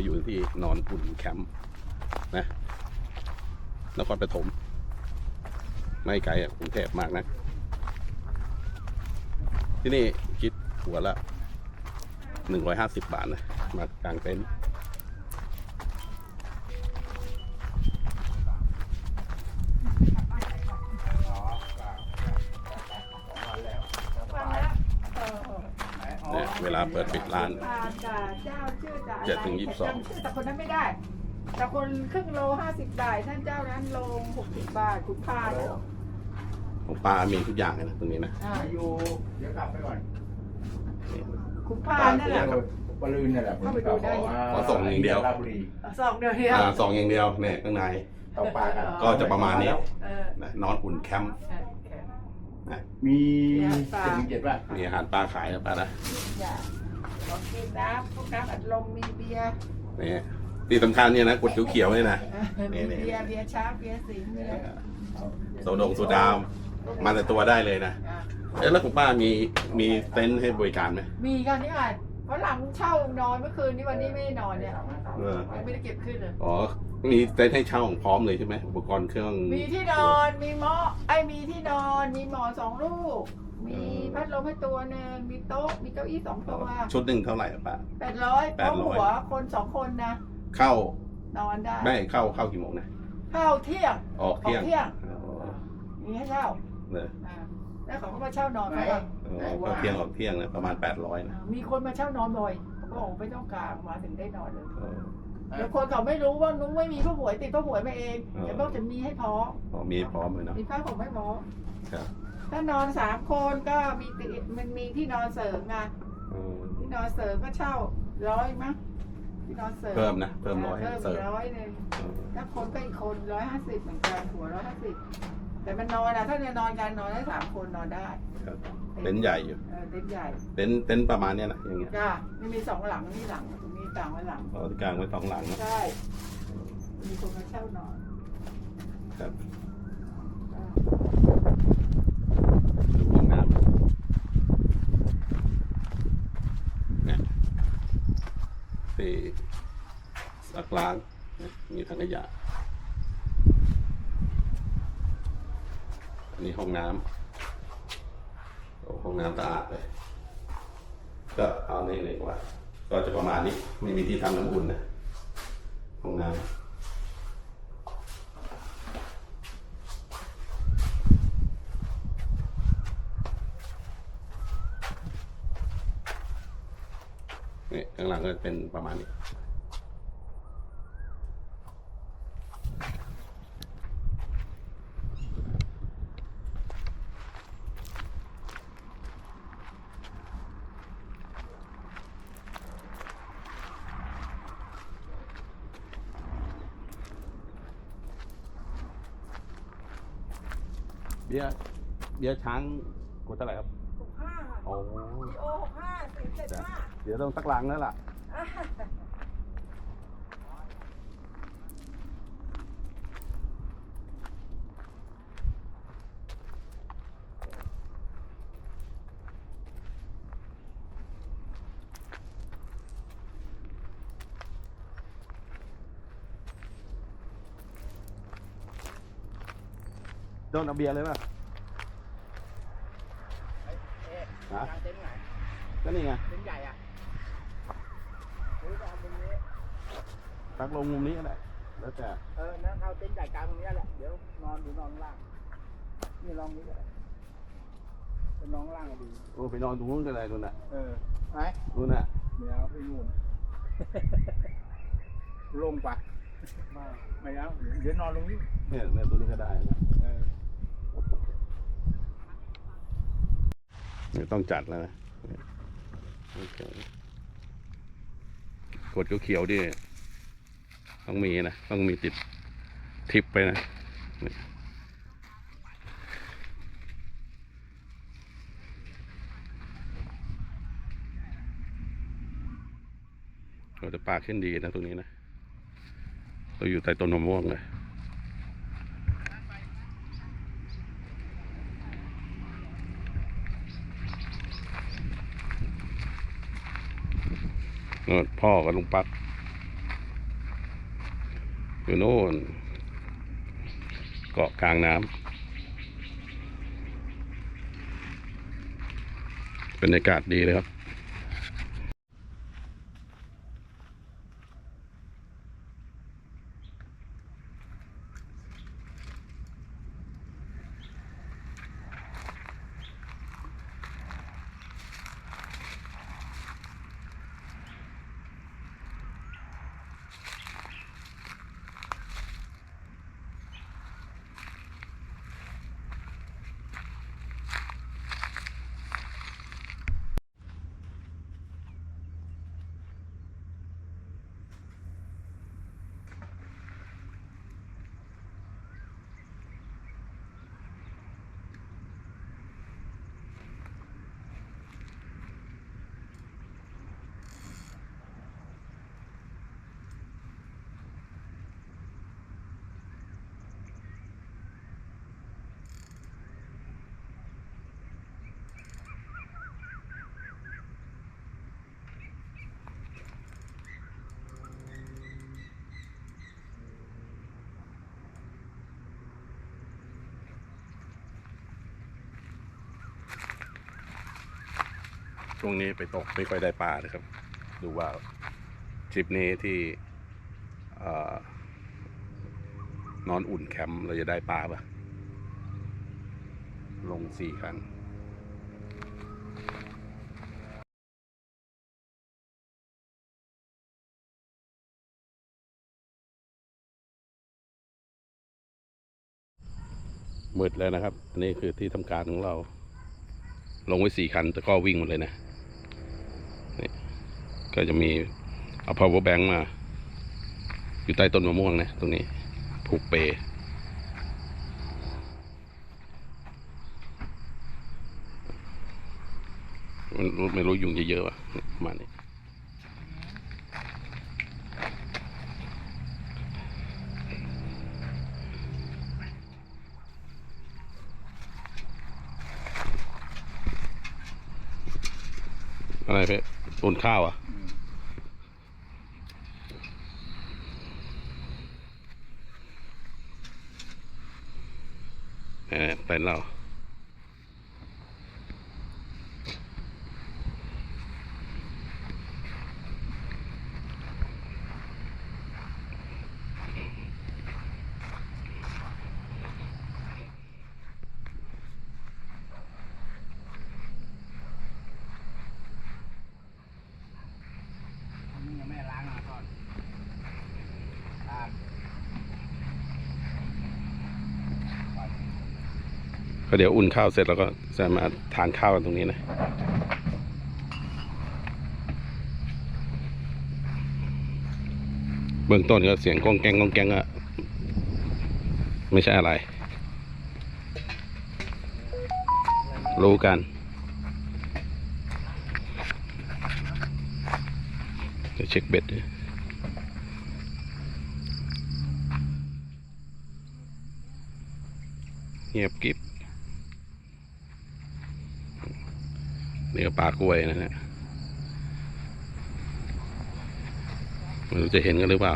มาอยู่ที่นอนอุ่นแคมป์นะนครปฐมไม่ไกลจากกรุงเทพมากนะ ที่นี่คิดหัวละหนึ่งร้อยห้าสิบบาทนะ มากางเต็นท์าเปิดปิดร้าน จ่าจ่าเจ้าชื่อจ่าเจ็ดถึงยี่สิบสอง จำชื่อแต่คนนั้นไม่ได้ แต่คนครึ่งโลห้าสิบบาทท่านเจ้านั้นโลหกสิบบาทคุณพาเนี่ยของปลามีทุกอย่างเลยนะตรงนี้นะอ่าอยู่เดี๋ยวกลับไปก่อนนี่ คุณพานั่นแหละ บอลลูนนี่นแหละเข้าไปดูได้ ขอส่งอย่างเดียว ราชบุรีสองเดียวเดียวอ่าสองอย่างเดียวเนี่ยข้างใน ต่อปลากันก็จะประมาณนี้ เออนะนอนอุ่นแคมป์ใช่ แค่มีปลาเจ็ดถึงเจ็ดป่ะมีอาหารปลาขายนะปลานะอย่าของกินน้ำพวกน้ำอัดลมมีเบียร์นี่ที่สำคัญเนี่ยนะกดเขียวๆเนี่ยนะมีนี่เบียร์เบียร์ช้างเบียร์สิงห์เนี่ยโซดงโซดามมาแต่ตัวได้เลยนะอะเอ๊ะแล้วคุณป้ามีมีเต็นท์ให้บริการไหมมีกันนี่อะเพราะหลังเช่านอนเมื่อคืนนี้วันนี้ไม่ได้นอนเนี่ยเออยังไม่ได้เก็บขึ้นเลยอ๋อ มีเต็นท์ให้เช่าของพร้อมเลยใช่ไหมอุปกรณ์เครื่อง มีที่นอน มีหมอไอ้มีที่นอน มีหมอนสองลูก มีพัดลมให้ตัวหนึ่งมีโต๊ะ มีเก้าอี้สองอ๋อตัวชุดหนึ่งเท่าไหร่อะป้า แปดร้อยแปพร้อดมร้อย หัวคนสองคนนะ เข้านอนได้ ไม่เข้าเข้ากี่โมงนะเข้าเที่ยงออกออเที่ยกงเที่ยงอ๋อมีให้เช่าเลยอ่าแล้วเขาก็มาเช่านอนเขาก็อ๋อเข้าเที่ยงออกเที่ยงนะประมาณ800นะมีคนมาเช่านอนบ่อยเขาบอกไม่ต้องการมาถึงได้นอนเลยอ๋อ เดี๋ยวคนเขาไม่รู้ว่านุ้งไม่มีผ้าหวยติดผ้าหวยมาเองอ๋อจะต้องจะมีให้พร้อมอ๋อมีพร้อมเลยเนาะมีผ้าห่มให้พร้อมครับถ้านอนสามคนก็มีติดมันมีที่นอนเสริมไงอืมที่นอนเสริมก็เช่าร้อยมั้งที่นอนเสริมเพิ่มนะเพิ่มร้อยเพิ่มเสริมร้อยหนึ่งอืมถ้าคนก็อีกคนร้อยห้าสิบเหมือนกันหัวร้อยห้าสิบ แต่มันนอนอะถ้าจะนอนกันนอนได้สามคนนอนได้ครับเต็นท์ใหญ่อยู่เออเต็นท์ใหญ่เต็นท์เต็นท์ประมาณเนี้ยนะอย่างเงี้ยจ้าไม่มีสองหลังมีหลังมีต่างไว้หลังอ๋อกลางไว้สองหลังนะใช่มีคนมาเช่านอนครับอ่าดูห้องน้ำเนี่ยที่สักล้างมีถังขยะ นนี้ห้องน้ำโอ้ห้องน้ำสะอาดเลย ก็เอาในเลยว่า ก็จะประมาณนี้ ไม่มีที่ทำน้ำอุ่นนะห้องน้ำนี่ข้างหลังก็เป็นประมาณนี้ เบียร์ เบียร์ช้างกดเท่าไหร่ครับหกห้าโอ้พีโอหกห้าสี่เจ็ดห้าเดี๋ยวต้องสักลังแล้วล่ะโดนเอาเบียร์เลยป่ะฮะ เต็นท์ไหน ก็นี่ไงเต็นท์ใหญ่อะหรือจะเอาตรงนี้ตักลงมุมนี้ก็ได้แล้วแต่ เออนั่นเอาเต็นท์ใหญ่กลางตรงนี้แหละ เดี๋ยวนอนอยู่นอนข้างล่าง นี่ลองนี้ก็ได้เป็นนอนข้างล่างก็ดี โอ้ไปนอนตรงนู้นก็ได้นู่นน่ะเออไหมนู่นน่ะเดี๋ยวไปนู่นลงไปไม่ไม่เอาเดี๋ยวนอนตรงนี้เนี่ยเนี่ยตัวนี้ก็ได้นะเออเดี๋ยวต้องจัดแล้วนะโอเค กดเขียวๆดิต้องมีนะ ต้องมีติดทิปไปนะเราจะปลาขึ้นดีนะตรงนี้นะ เราอยู่ใต้ต้นมะม่วงเลย พ่อกับลุงปักอยู่โน่นเกาะกลางน้ำบรรยากาศดีเลยครับ ช่วงนี้ไปตกไม่ค่อยได้ปลาเลยครับ ดูว่าทริปนี้ที่อนอนอุ่นแคมป์เราจะได้ปลาปะลงสี่คันมืดแล้วนะครับ อันนี้คือที่ทำการของเรา ลงไว้สี่คันแต่ก็วิ่งหมดเลยนะ ก็จะมีเอา power bank มา อยู่ใต้ต้นมะม่วงนะตรงนี้ผูกเปมันไม่รู้ยุงเยอะๆวะเนี่ยประมาณนี้อะไรเพ่อุ่นข้าวอะ เออเต็นท์เรา อันนี้ยังไม่ล้างมาก่อนล้าง ก็เดี๋ยวอุ่นข้าวเสร็จแล้วก็จะมาทานข้าวกันตรงนี้นะเบื้องต้นก็เสียงก้องแกงก้องแกงอะไม่ใช่อะไร รู้กัน จะเช็คเบ็ดเงียบกิบ นี่ก็ปลากล้วยนะฮะไม่รู้จะเห็นกันหรือเปล่า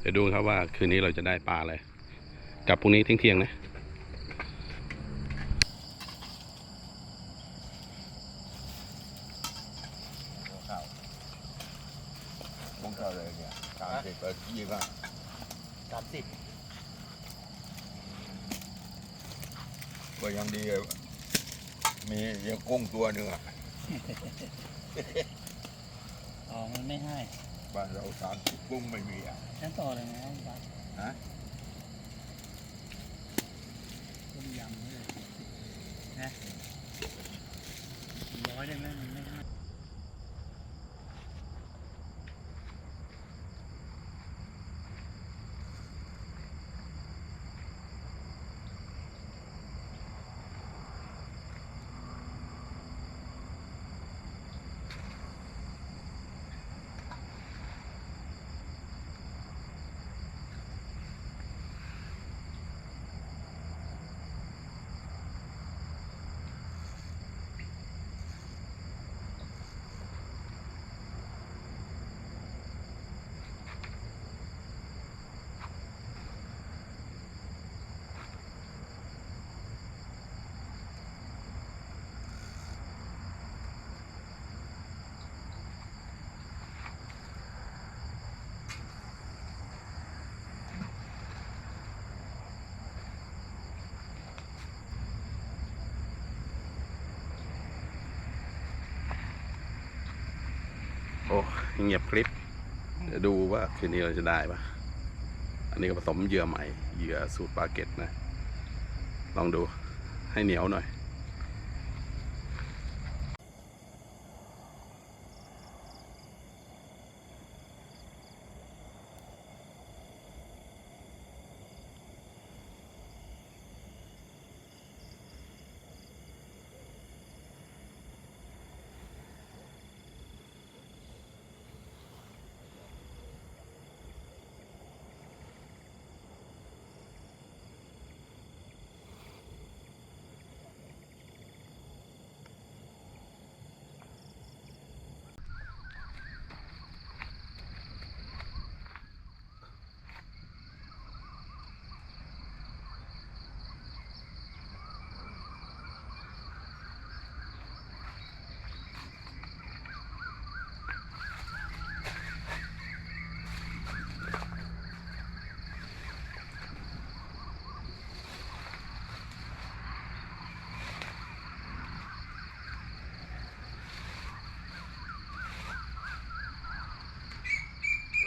เดี๋ยวดูครับว่าคืนนี้เราจะได้ปลาอะไร กลับพรุ่งนี้เที่ยงๆนะ ข้าวมงเท่าเลยเนี่ยสามสิบก็ยี่ห้า สามสิบ ก็ยังดีอะมียังกุ้งตัวหนึ่งอะอ๋อมันไม่ให้บ้านเราสามสิบกุ้งไม่มีอะฉันต่อเลยนะครับฮะต้มยำเลยนะ เงียบคลิปเดี๋ยวดูว่าคืนนี้เราจะได้ปะอันนี้ก็ผสมเหยื่อใหม่เหยื่อสูตรปลาเก็ตนะ ลองดูให้เหนียวหน่อย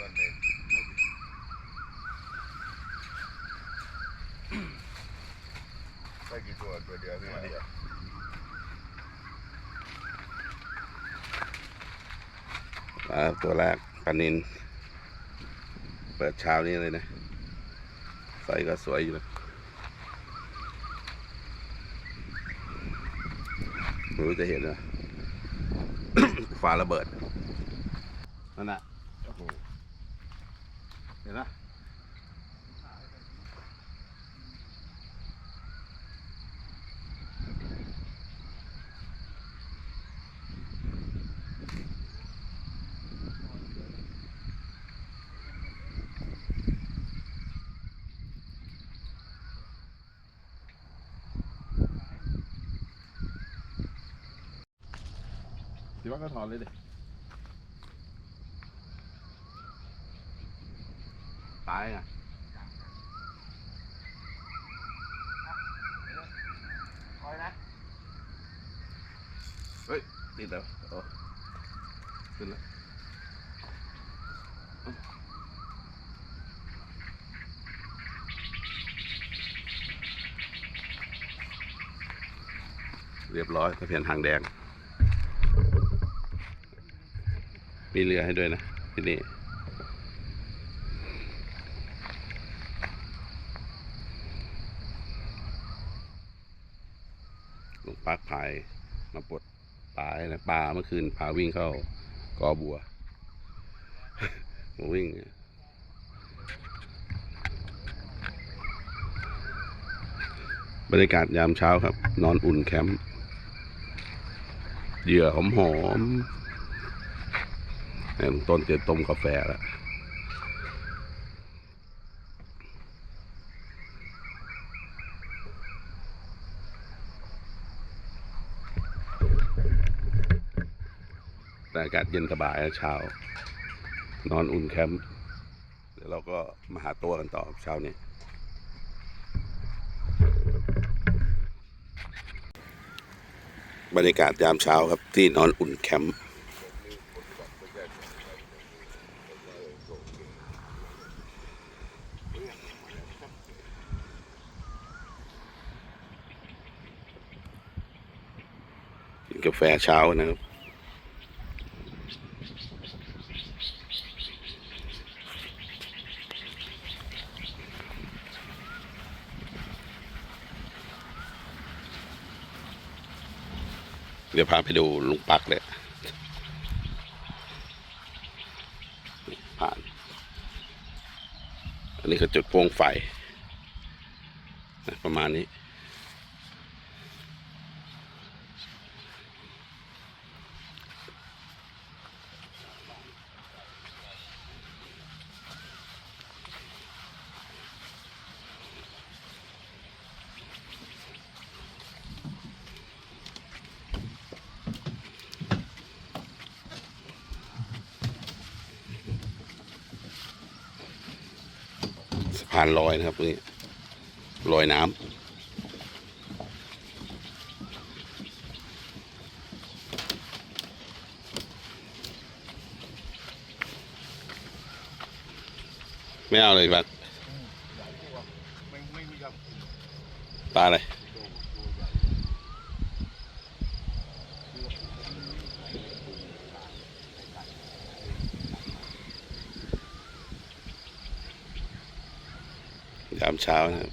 วันนี้ได้กี่ตัวตัวเดียวพี่เดียว ปลา ตัวแรกปลานิน เปิดเช้านี้เลยนะไซส์ก็สวยอยู่นะรู้จะเห็นนะฟ้าระเบิดนั่นแหละ สิว่าก็ถอนเลยดิตายอะคอยนะเฮ้ยติดแล้วโอ้ขึ้นแล้วเรียบร้อยตะเพียนหางแดง มีเรือให้ด้วยนะ ที่นี่ลุงปักพายมาปลดปลาให้นะปลาเมื่อคืนพาวิ่งเข้ากอบัวมาวิ่งบรรยากาศยามเช้าครับ นอนอุ่นแคมป์เหยื่อหอมหอม ลุงต้นเตรียมต้มกาแฟแล้วอากาศเย็นสบายนะเช้านอนอุ่นแคมป์เดี๋ยวเราก็มาหาตัวกันต่อเช้านี้บรรยากาศยามเช้าครับที่นอนอุ่นแคมป์ กินกาแฟเช้านะครับเดี๋ยวพาไปดูลุงปักเลยผ่าน อันนี้คือจุดโปงไฟ ประมาณนี้ ผ่านลอยนะครับนี่ลอยน้ำไม่เอาเลยบัก เช้านะครับ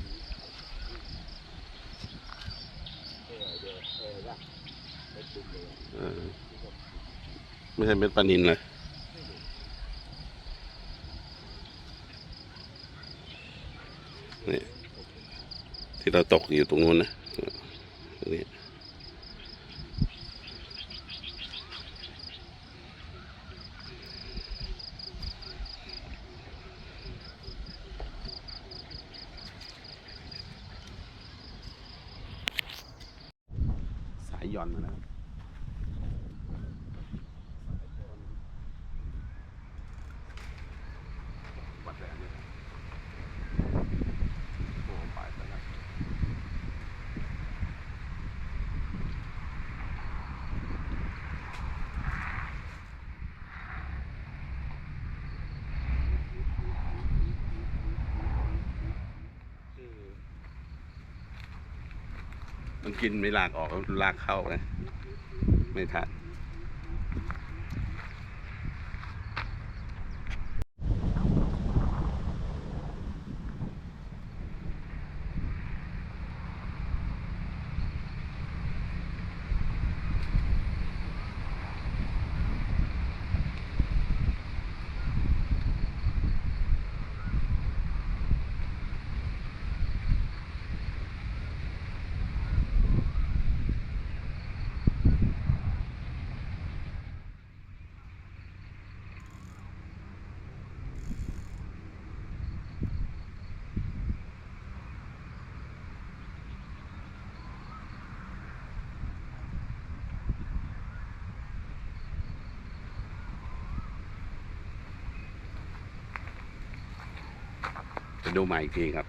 ไม่ใช่เป็นปลานินเลยนี่ที่เราตกอยู่ตรงนู้นนะตรงนี้สาย หย่อนนะครับ วัดแหลมเนี่ยโอ้ไปไปแล้วมัน กินไม่ลากออกแล้วลากเข้านะไม่ทัน ดูใหม่อีกทีครับ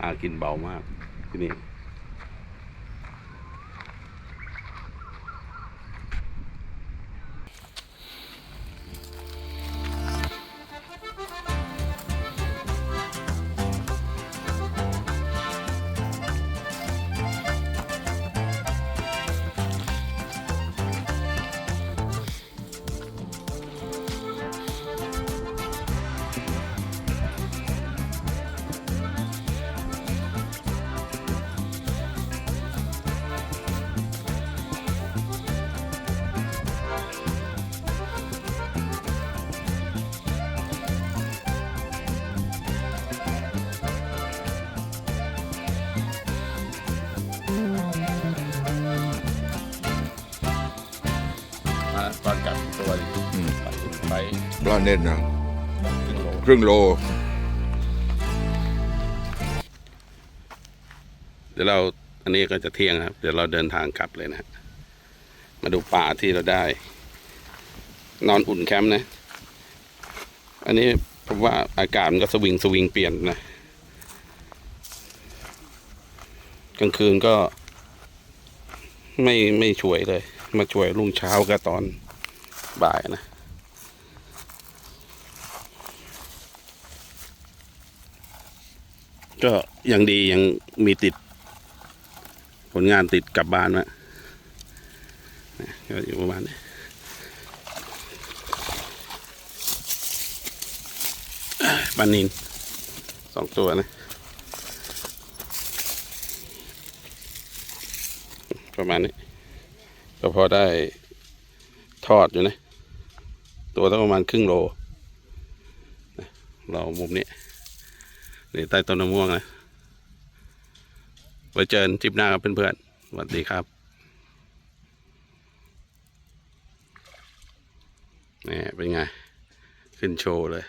อากินเบามากที่นี่ ปลาเน็ตนะครึ่งโล เดี๋ยวเราอันนี้ก็จะเที่ยงครับ เดี๋ยวเราเดินทางกลับเลยนะฮะมาดูป่าที่เราได้ นอนอุ่นแคมป์นะ อันนี้ผมว่าอากาศมันก็สวิงสวิงเปลี่ยนนะ กลางคืนก็ไม่ไม่ช่วยเลย มาช่วยรุ่งเช้าก็ตอนบ่ายนะ ก็ยังดียังมีติด ผลงานติดกลับบ้านมาก็อยู่ประมาณนี้อะปานินสองตัวนะ ประมาณนี้ก็พอได้ทอดอยู่นะ ตัวตั้งประมาณครึ่งโล เรามุมนี้ นี่ใต้ต้นมะม่วงนะไว้เจอกันทริปหน้าครับเพื่อนๆสวัสดีครับนี่เป็นไง ขึ้นโชว์เลย